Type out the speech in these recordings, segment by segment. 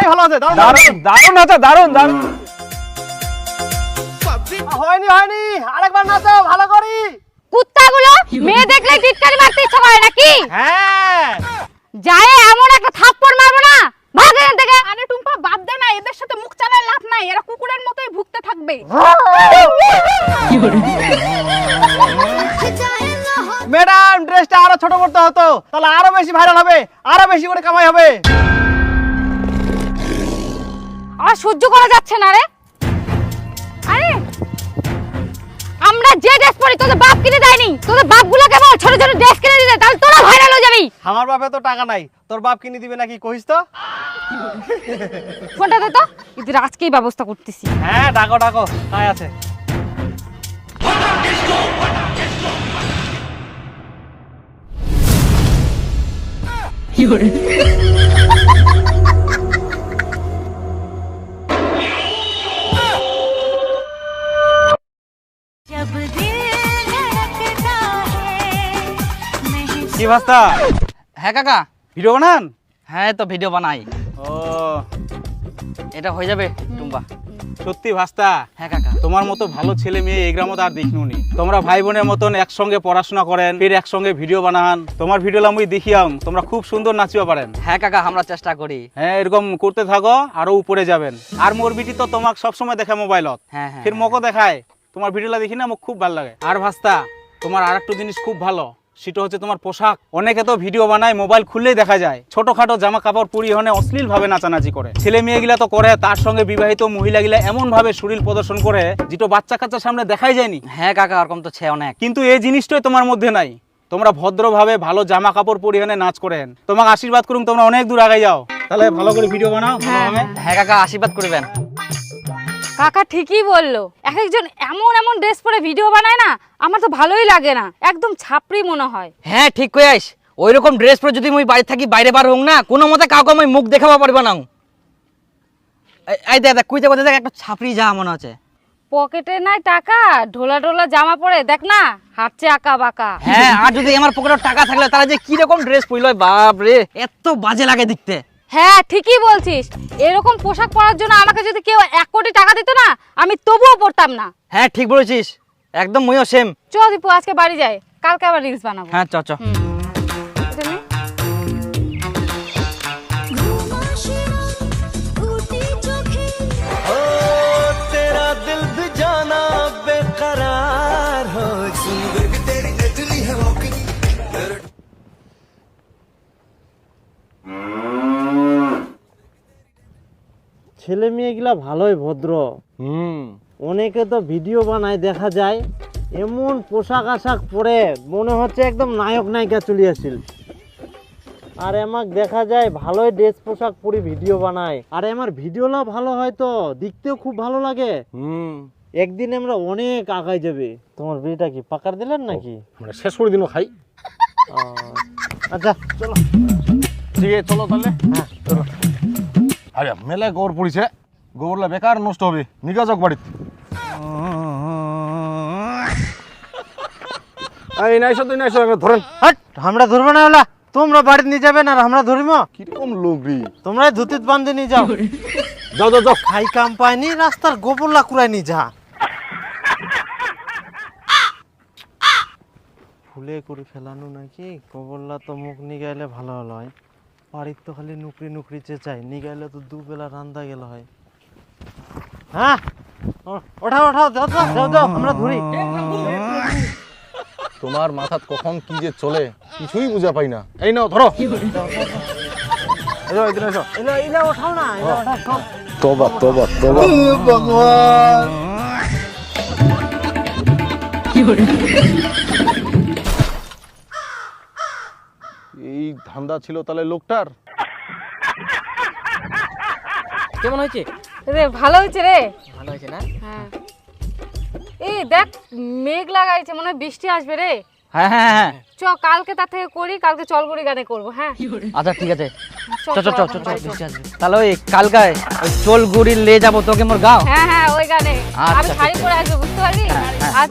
সেই ভালো আছে দারুণ দারুণ। দারুণ আছে দারুণ দারুণ। হয়নি হয়নি আরেকবার নাচো ভালো করি। কুত্তাগুলো মেয়ে দেখলে টিটকারি মারতে ইচ্ছা করে নাকি? হ্যাঁ। যায় এমন একটা থাপ্পড় মারবো না? ভাগ এখান থেকে। আরে টুম্পা বাদ দে না এদের সাথে মুখ চালায় লাভ নাই এরা কুকুরের মতোই ভুগতে থাকবে। ম্যাডাম ড্রেসটা আরও ছোট করতে হতো তাহলে আরও বেশি ভাইরাল হবে আরও বেশি করে কামাই হবে। আর সহ্য করা যাচ্ছে না রে। আরে আমরা যে ড্রেস পরি তোদের বাপ কিনে দেয়নি। তোদের বাপগুলো কেমন ছোট ছোট ড্রেস কিনে দিতে তাহলে তোরা ভাইরাল হয়ে যাবি। আমার বাপে তো টাকা নাই তোর বাপ কিনে দিবে নাকি কহিস তো? ফোনটা দে তো এদের আজকেই ব্যবস্থা করতেছি। হ্যাঁ ডাকো ডাকো তাই আছে। কি ভাস্তা হ্যাঁ কাকা। ভিডিও বানান? হ্যাঁ তো ভিডিও বানাই। ও। এটা হয়ে যাবে টুম্বা সত্যি ভাস্তা? হ্যাঁ কাকা। তোমার মতো ভালো ছেলে মেয়ে এই গ্রামত আর দেখিনুনি তোমরা ভাই বোনের মতন একসঙ্গে পড়াশোনা করেন ফির একসঙ্গে ভিডিও বানান। তোমার ভিডিও আমি। দেখিয়াম তোমরা খুব সুন্দর নাচিও পারেন। হ্যাঁ কাকা আমরা চেষ্টা করি। হ্যাঁ এরকম করতে থাকো আরও উপরে যাবেন। আর মোর বিটি তো তোমাক সবসময় দেখে মোবাইলত। হ্যাঁ হ্যাঁ ফির মকো দেখায়। তোমার ভিডিওটা দেখি না মোক খুব ভালো লাগে। আর ভাস্তা তোমার আর একটা জিনিস খুব ভালো। সেটা হচ্ছে তোমার পোশাক। অনেকে তো ভিডিও বানায় মোবাইল খুললেই দেখা যায়। ছোটখাটো জামা কাপড় পরিহনে অশ্লীল ভাবে নাচানাচি করে। ছেলে মেয়েগুলা তো করে তার সঙ্গে বিবাহিত মহিলাগুলা এমন ভাবে শরীর প্রদর্শন করে যেটা বাচ্চা কাচ্চার সামনে দেখাই যায়নি। হ্যাঁ কাকা ওরকম তো ছে অনেক। কিন্তু এই জিনিসটাই তোমার মধ্যে নাই। তোমরা ভদ্রভাবে ভালো জামা কাপড় পরিহনে নাচ করেন। তোমাকে আশীর্বাদ করুন তোমরা অনেক দূর আগে যাও। তাহলে ভালো করে ভিডিও বানাও হ্যাঁ কাকা আশীর্বাদ করবেন। কাকা ঠিকই বলল। এক একজন এমন এমন ড্রেস পরে ভিডিও বানায় না আমার তো ভালোই লাগে না। একদম ছাপড়ি মনে হয়। হ্যাঁ ঠিক কই আইস ওই রকম ড্রেস পরে যদি মুই বাড়ি থাকি বাইরে বার হোক না কোনো মতে কাউকে আমি মুখ দেখাবা পারবা না এই- দেখ দেখ কুইতে কোথায় দেখ একটা ছাপড়ি যা মনে আছে। পকেটে নাই টাকা ঢোলা ঢোলা জামা পরে দেখ না হাঁটছে আঁকা বাঁকা। হ্যাঁ আর যদি আমার পকেটে টাকা থাকলে তারা যে কি রকম ড্রেস পরল বাপ রে এত বাজে লাগে দেখতে। হ্যাঁ ঠিকই বলছিস। এরকম পোশাক পরার জন্য আমাকে যদি কেউ এক কোটি টাকা দিত না আমি তবুও পরতাম না। হ্যাঁ ঠিক বলেছিস। একদম ময়ো সেম চল দীপু আজকে বাড়ি যাই। কালকে আবার রিলস বানাবো। হ্যাঁ চ চ। ছেলে মেয়েগুলা ভালোই ভদ্র। হুম। অনেকে তো ভিডিও বানায় দেখা যায় এমন পোশাক আশাক পরে মনে হচ্ছে একদম নায়ক নায়িকা চলে আর আমাক দেখা যায় ভালোই ড্রেস পোশাক পরে ভিডিও বানায়। আর আমার ভিডিওলা ভালো হয় তো দেখতেও খুব ভালো লাগে। হুম। একদিন আমরা অনেক আগায় যাবে। তোমার বিয়েটা কি পাকার দিলেন নাকি? আমরা শেষ করে দিনও খাই। আচ্ছা চলো। ঠিক আছে চলো তাহলে। হ্যাঁ চলো। আরে মেলায় গোবর পড়িছে। গোবরলা বেকার নষ্ট হবে। নিগা যাক বাড়িতে। এই নাইছো তুই নাইছো ধরেন। হাট আমরা ধরবো না ওলা। তোমরা বাড়ি নিয়ে যাবেন আর আমরা ধরিম কীরকম লোক রে তোমরা ধুতিত বান্ধে নিয়ে যাও। যাও যাও যাও। খাই কাম রাস্তার গোবরলা কুড়াই নি যা। ফুলে করে ফেলানো নাকি? গোবরলা তো মুখ নিগাইলে ভালো হলো হয়। বাড়ির তো খালি নুকরি নুকরি চেঁচাই নিগাইলে তো দুবেলা রান্দা গেল হয়। হ্যাঁ? ওঠাও ওঠাও যাও যাও যাও যাও আমরা ধরি। তোমার মাথাত কখন কি যে চলে কিছুই বুঝা পাই না। এই নাও ধরো। এসো এদিকে এসো। এলা এলা ওঠাও না এলা ওঠাও তোবা তোবা তোবা। এই ধান্দা ছিল তাহলে লোকটার? কেমন হয়েছে? রে ভালো হয়েছে রে। ভালো হয়েছে না? হ্যাঁ। এই দেখ মেঘ লাগাইছে মনে হয় বৃষ্টি আসবে রে। হ্যাঁ হ্যাঁ হ্যাঁ চ কালকে তার থেকে করি কালকে চলগুড়ি গানে করব হ্যাঁ। আচ্ছা ঠিক আছে। বৃষ্টি আসবে। তাহলে ওই কালকায় ওই চোল গুড়ি লে যাব তোকে মোর গাও? হ্যাঁ হ্যাঁ ওই গানে। আচ্ছা, আমি শাড়ি পরে আসব বুঝতে পারলি? আর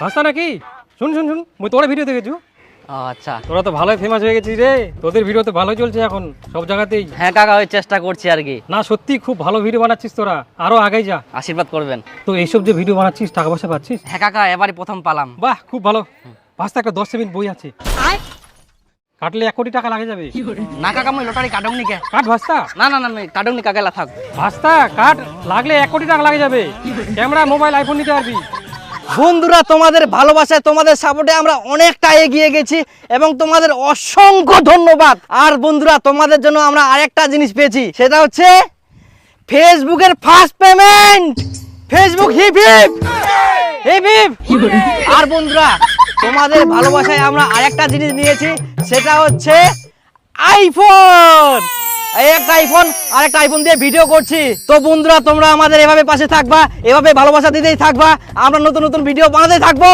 ভাস্তা নাকি? শুন শুন শুন মুই তোরা ভিডিও দেখেছু আচ্ছা। তোরা তো ভালোই ফেমাস হয়ে গেছিস রে। তোদের ভিডিও তো ভালো চলছে এখন সব জায়গাতেই। হ্যাঁ কাকা ওই চেষ্টা করছি আর কি। না সত্যি খুব ভালো ভিডিও বানাচ্ছিস তোরা। আরও আগে যা। আশীর্বাদ করবেন। তো এইসব যে ভিডিও বানাচ্ছিস টাকা পয়সা পাচ্ছিস? হ্যাঁ কাকা এবারে প্রথম পালাম। বাহ খুব ভালো। পাঁচটা একটা দশ সেমিন বই আছে। কাটলে এক কোটি টাকা লাগে যাবে। না কাকা মই লটারি কাটুনি কে? কাট ভাস্তা না না না আমি কাটুনি কাকালা থাক। ভাস্তা কাট। লাগলে এক কোটি টাকা লাগে যাবে। ক্যামেরা মোবাইল আইফোন নিতে পারবি। বন্ধুরা, তোমাদের ভালোবাসায়, তোমাদের সাপোর্টে আমরা অনেকটা এগিয়ে গেছি এবং তোমাদের অসংখ্য ধন্যবাদ। আর বন্ধুরা, তোমাদের জন্য আমরা আরেকটা জিনিস পেয়েছি, সেটা হচ্ছে ফেসবুকের first payment. Facebook hip hip. Hip hip. আর বন্ধুরা, তোমাদের ভালোবাসায় আমরা আরেকটা জিনিস নিয়েছি, সেটা হচ্ছে আইফোন। একটা আইফোন আর একটা আইফোন দিয়ে ভিডিও করছি। তো বন্ধুরা তোমরা আমাদের এভাবে পাশে থাকবা এভাবে ভালোবাসা দিতেই থাকবা আমরা নতুন নতুন ভিডিও বানাতে থাকব।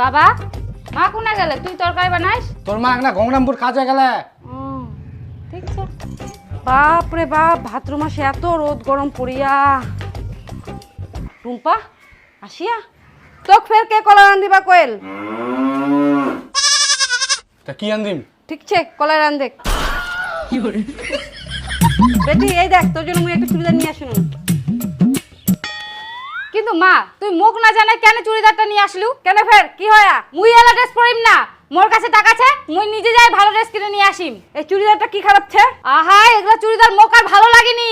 বাবা মা কোনা গেলে? তুই তরকারি বানাইস? তোর মা না গঙ্গরামপুর কাজে গেলে। বাপ রে বাপ ভাদ্র মাসে এত রোদ গরম পড়িয়া। রুম্পা আসিয়া। তোক ফের কে কলা রান্ধিবা কোয়েল? তা কি আনদিম? ঠিক আছে কলা রান্ধে বেটি এই দেখ তোর জন্য মুই একটা চুড়িদার নিয়ে আসুন কিন্তু মা তুই মুখ না জানে কেন চুড়িদারটা নিয়ে আসলু? কেন ফের? কি হয়া? মুই এলা ড্রেস পরিম না। মোর কাছে টাকা আছে, মুই নিজে যাই ভালো ড্রেস কিনে নিয়ে আসিম। এই চুড়িদারটা কি খারাপ ছে? আহা, এগুলা চুড়িদার মোক আর ভালো লাগেনি।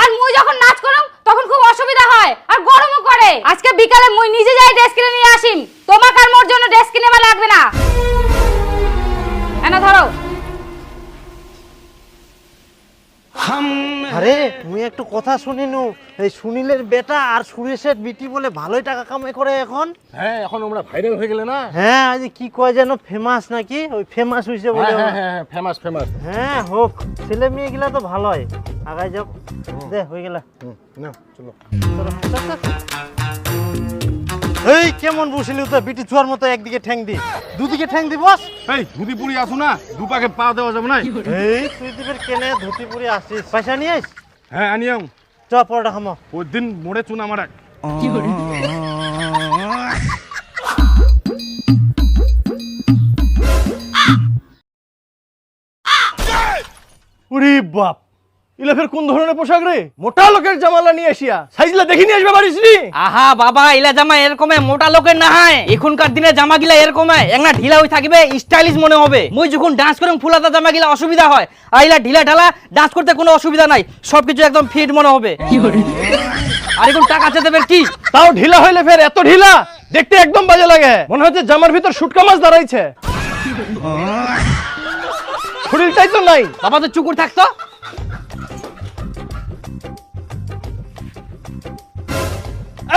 আর মুই যখন নাচ করম, তখন খুব অসুবিধা হয়, আর গরমও করে। আজকে বিকালে মুই নিজে যাই ড্রেস কিনে নিয়ে আসিম। তোমাকে আর মোর জন্য ড্রেস কিনে লাগবে না। এনা ধরো। আরে তুমি একটু কথা শুনিনু। এই সুনীলের বেটা আর সুরেশের বিটি বলে ভালোই টাকা কামাই করে এখন। হ্যাঁ এখন আমরা ভাইরাল হয়ে গেলে না? হ্যাঁ আজ কি কয় যেন ফেমাস নাকি? ওই ফেমাস হইছে বলে হ্যাঁ হ্যাঁ হ্যাঁ ফেমাস ফেমাস হ্যাঁ হোক ছেলে মেয়ে গিলা তো ভালোই। আগাই যাও। দে হয়ে গেল। না চলো। এই কেমন বসিলি তো বিটি চুয়ার মতো একদিকে ঠ্যাং দি। দুদিকে ঠ্যাং দি বস। এই ধুতি পুরি আসু না দুপাকে পা দেওয়া যাবে না এই তুই দিবের কেনে ধুতি পুরি আসিস। পয়সা নিয়ে আইস হ্যাঁ আনিয়াম চ পরোটা খামো। ওই দিন মোড়ে চুন কি এক। উরি বাপ। ইলা ফের কোন ধরনের পোশাক রে? মোটা লোকের জামালা নিয়ে আসিয়া। সাইজলা দেখি নিয়ে আসবে আহা বাবা ইলা জামা এরকমে মোটা লোকের না হয়। এখনকার দিনে জামা গিলা এরকম একটা ঢিলা হয়ে থাকবে স্টাইলিশ মনে হবে। মুই যখন ডান্স করুম ফুলাতা জামা গিলা অসুবিধা হয় আর ইলা ঢিলা ঢালা ডান্স করতে কোনো অসুবিধা নাই সবকিছু একদম ফিট মনে হবে। আর এখন টাকা চেতে দেবে কি? তাও ঢিলা হইলে ফের এত ঢিলা? দেখতে একদম বাজে লাগে। মনে হচ্ছে জামার ভিতর শুটকা মাছ দাঁড়াইছে। শরীরটাই তো নাই। বাবা তো চুকুর থাকতো?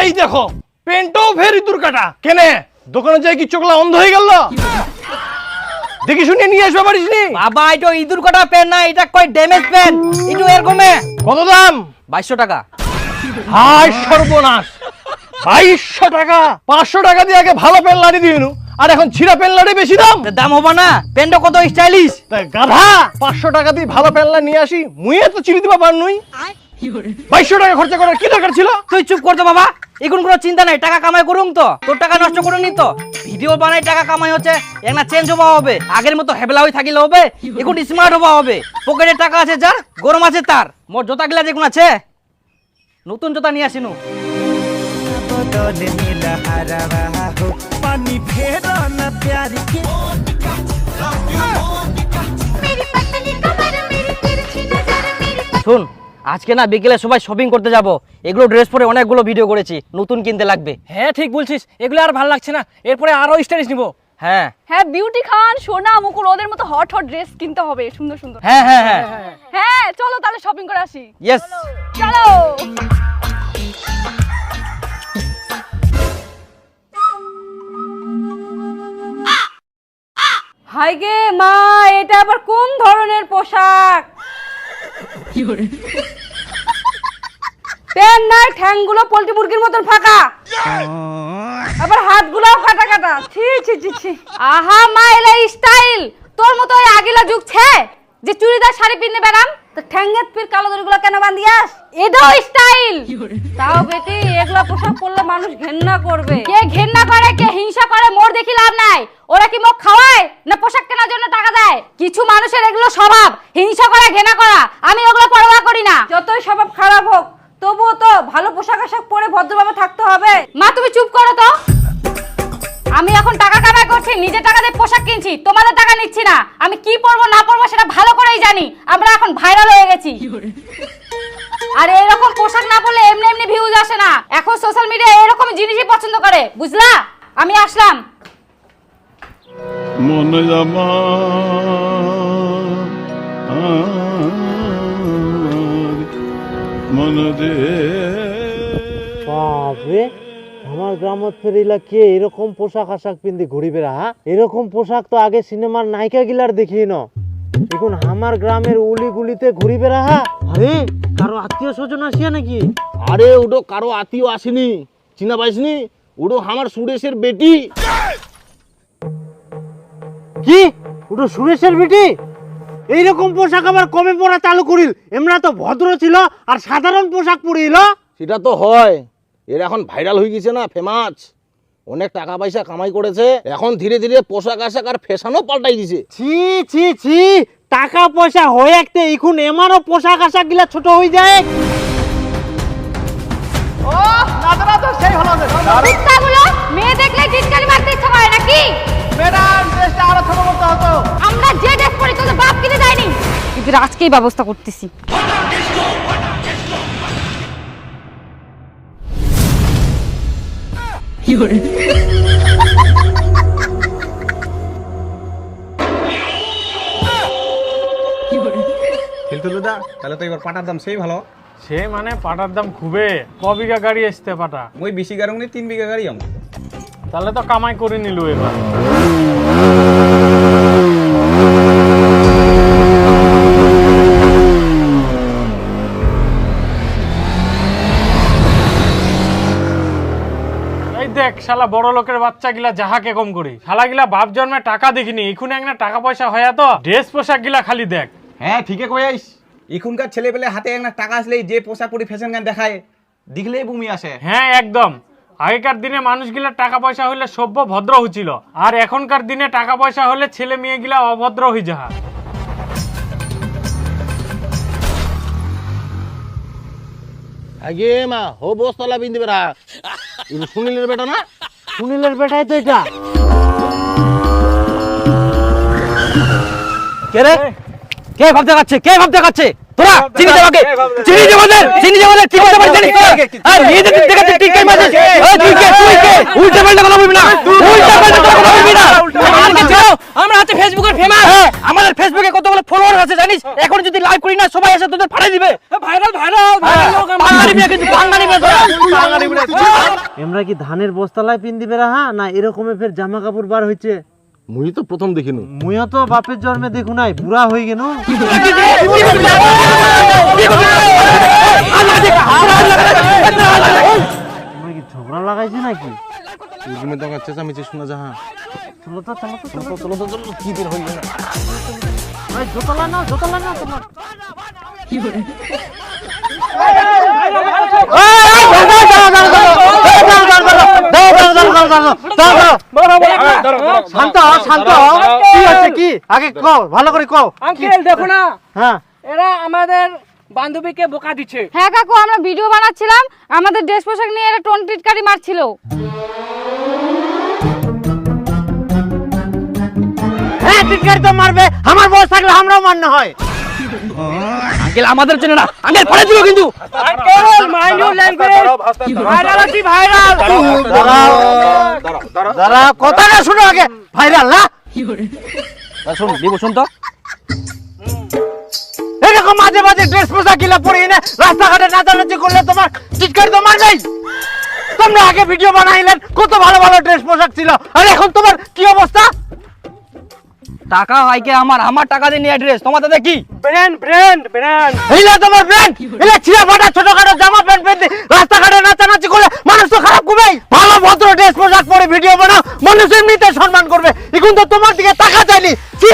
এই দেখো পেন্টও ফের ইঁদুর কাটা কেনে? দোকানে যাই কি চোখলা অন্ধ হয়ে গেল? দেখি শুনে নিয়ে আসবে পারিস নি বাবা এটা ইঁদুর কাটা পেন না এটা কই ড্যামেজ পেন? একটু এরকমে কত দাম? বাইশশো টাকা। হাই সর্বনাশ। বাইশশো টাকা। পাঁচশো টাকা দিয়ে আগে ভালো পেন লাড়ি দিয়ে আর এখন ছিঁড়া পেন লাড়ি বেশি দাম? দাম হবে না। পেনটা কত স্টাইলিশ? তাই গাধা। পাঁচশো টাকা দিয়ে ভালো পেন নিয়ে আসি। মুই তো চিনি দিবা পার নই বাইশশো টাকা খরচা করার কি দরকার ছিল? তুই চুপ করতো বাবা। এখন কোনো চিন্তা নাই টাকা কামাই করুন তো। তোর টাকা নষ্ট করুন নি তো। ভিডিও বানাই টাকা কামাই হচ্ছে একটা চেঞ্জ হওয়া হবে। আগের মতো হেবলা হয়ে থাকিলে হবে এখন স্মার্ট হওয়া হবে। পকেটে টাকা আছে যার গরম আছে তার। মোর জোতা গিলা যেগুলো আছে নতুন জোতা নিয়ে আসিনু। শুন আজকে না বিকেলে সবাই শপিং করতে যাব। এগুলো ড্রেস পরে অনেকগুলো ভিডিও করেছি নতুন কিনতে লাগবে। হ্যাঁ ঠিক বলছিস। এগুলো আর ভালো লাগছে না। এরপরে আরও স্টাইলিশ নিবো। হ্যাঁ। হ্যাঁ বিউটি খান সোনা মুকুল ওদের মতো হট হট ড্রেস কিনতে হবে। সুন্দর সুন্দর। হ্যাঁ হ্যাঁ হ্যাঁ। হ্যাঁ চলো তাহলে শপিং করে আসি। ইয়েস চলো। হাই গে মা এটা আবার কোন ধরনের পোশাক? পেন নাই ঠ্যাংগুলো পোল্ট্রি মুরগির মতন ফাঁকা। আবার হাতগুলোও কাটা কাটা। ছি ছি ছি ছি। আহা মা এলা স্টাইল তোর মতো ওই আগিলা যুগ ছে যে চুড়িদার শাড়ি পিনে বেড়াম তো পির কালো দড়িগুলো কেন বান্ধিয়াস? এটাও স্টাইল তাও বেটি এগুলো পোশাক পরলে মানুষ ঘেন্না করবে। কে ঘেন্না করে কে হিংসা করে মোর দেখি লাভ নাই। ওরা কি মুখ খাওয়ায় না পোশাক কেনার জন্য টাকা দেয়? কিছু মানুষের এগুলো স্বভাব হিংসা করা ঘেনা করা। আমি ওগুলো পরোয়া করি না। যতই স্বভাব খারাপ হোক তবুও তো ভালো পোশাক আশাক পরে ভদ্রভাবে থাকতে হবে। মা তুমি চুপ করো তো। আমি এখন টাকা কামাই করছি নিজে টাকা দিয়ে পোশাক কিনছি তোমাদের টাকা নিচ্ছি না আমি কি পরবো না পরবো সেটা ভালো করেই জানি আমরা এখন ভাইরাল হয়ে গেছি আর এরকম পোশাক না পরলে এমনি এমনি ভিউজ আসে না এখন সোশ্যাল মিডিয়া এরকম জিনিসই পছন্দ করে বুঝলা আমি আসলাম মন জামা মন দে আমার গ্রামত ফেরিলা কে এরকম পোশাক আশাক পিন্ধি ঘুরি বেড়া হ্যাঁ এরকম পোশাক তো আগে সিনেমার নায়িকা গিলার দেখি ন। এখন আমার গ্রামের উলি গুলিতে ঘুরি বেড়া হ্যাঁ আরে কারও আত্মীয় স্বজন আসিয়া নাকি? আরে ওটো কারও আত্মীয় আসেনি। চিনা পাইসনি? ওটো আমার সুরেশের বেটি। কি? ওটা সুরেশের বেটি? এইরকম পোশাক আবার কমে পরা চালু করিল। এমরা তো ভদ্র ছিল আর সাধারণ পোশাক পরিল। সেটা তো হয়। এর এখন ভাইরাল হয়ে গেছে না ফেমাস অনেক টাকা পয়সা কামাই করেছে এখন ধীরে ধীরে পোশাক আশাক আর ফ্যাশনও পাল্টাই দিছে। ছি ছি ছি টাকা পয়সা হয়ে একটা এখন এমারও পোশাক আশাক গিলা ছোট হয়ে যায়। কুত্তাগুলো মেয়ে দেখলে টিটকারি মারতে ইচ্ছা করে নাকি? ম্যাডাম ড্রেসটা আরও ছোট করতে হতো। আমরা যে ড্রেস পরি তোদের বাপ কিনে দেয়নি। কিন্তু আজকেই ব্যবস্থা করতেছি। কিন্তু দাদা তাহলে তো এবার পাটার দাম সেই ভালো। সে মানে পাটার দাম খুবে। ক বিঘা গাড়ি আসতে পাটা? মই বেশি গাড়ি নি তিন বিঘা গাড়ি আম তাহলে তো কামাই করে নিল এবার এই দেখ শালা বড় লোকের বাচ্চা গিলা যাহাকে কম করি। শালা গিলা বাপ জন্মে টাকা দেখিনি এখন একটা টাকা পয়সা হয়া তো ড্রেস পোশাক গিলা খালি দেখ। হ্যাঁ ঠিকই কইস এখনকার ছেলে পেলে হাতে একটা টাকা আসলেই যে পোশাক পরি ফ্যাশন গান দেখায় দেখলেই বমি আসে। হ্যাঁ একদম। আগেকার দিনে মানুষগুলা টাকা পয়সা হলে সভ্য ভদ্র হচ্ছিল আর এখনকার দিনে টাকা পয়সা হলে ছেলে মেয়ে গিলা অভদ্র হয়ে যাহা। আগে মা হো বস্তলা পিন্দি বেড়া সুনীলের বেটা না সুনীলের বেটাই তো এটা কে রে কে ভাব দেখাচ্ছে কে ভাব দেখাচ্ছে তোরা চিনি দে চিনি দে আমাদের চিনি দে আমাদের কি জানিস তোরা আর নিজে দিক দেখাচ্ছে ঠিক কাই মাঝে এই তুই কে তুই কে উল্টা পাল্টা কথা বলবি না উল্টা পাল্টা কথা বলবি না আমাকে চাও আমরা হচ্ছে ফেসবুকের ফেমাস আমাদের ফেসবুকে কতগুলো ফলোয়ার আছে জানিস এখন যদি লাইভ করি না সবাই এসে তোদের ফাড়াই দিবে এমরা কি ধানের বস্তালায় পিন্দি বেড়া হ্যাঁ না এরকমের ফের জামা কাপড় বার হয়েছে মুই তো প্রথম দেখিনি। মুইও তো বাপের জন্মে দেখু নাই বুড়া হয়ে গেল কি ঝগড়া লাগাইছে নাকি? তুমি তো চেঁচামেচি শোনা যাহা। চলো তো চলো তো চলো চলো চলো চলো কি বের গেল জোতলা না জোতলা না তোমার। শান্ত হ, শান্ত হ। কি হচ্ছে কি আগে কও ভালো করে কও আঙ্কেল দেখো না। হ্যাঁ এরা আমাদের বান্ধবীকে বোকা দিচ্ছে। হ্যাঁ কাকু আমরা ভিডিও বানাচ্ছিলাম। আমাদের ড্রেস পোশাক নিয়ে এরা টোন টিটকারি মারছিল। হ্যাঁ টিটকারি তো মারবে। আমার বয়স থাকলে আমরাও মান্য হয়। আঙ্কেল আমাদের জন্য না আঙ্কেল পড়ে দিও কিন্তু। Uncle mind your language viral আছি ভাইরাল দাঁড়া কথাটা শুনো আগে। ভাইরাল না? শুন দিব শুন তো। এরকম মাঝে মাঝে ড্রেস পোশাক গিলা পরে এনে রাস্তাঘাটে নাচানাচি করলে তোমার চিৎকার তো মারবেই। তোমরা আগে ভিডিও বানাইলেন কত ভালো ভালো ড্রেস পোশাক ছিল। আর এখন তোমার কি অবস্থা? টাকা হয় কি আমার? আমার টাকা দিয়ে অ্যাড্রেস ড্রেস তোমাদের কি? ব্র্যান্ড ব্র্যান্ড ব্র্যান্ড এইলা তোমার ব্র্যান্ড এলা ছিঁড়া ফাটা ছোটখাটো জামা প্যান্ট পরে রাস্তাঘাটে নাচানাচি করে মানুষ তো খারাপ করবেই ভালো ভদ্র ড্রেস পোশাক পরে ভিডিও বানাও মানুষ এমনিতে সম্মান করবে। এখন তো তোমার দিকে টাকা চাইনি। ছি!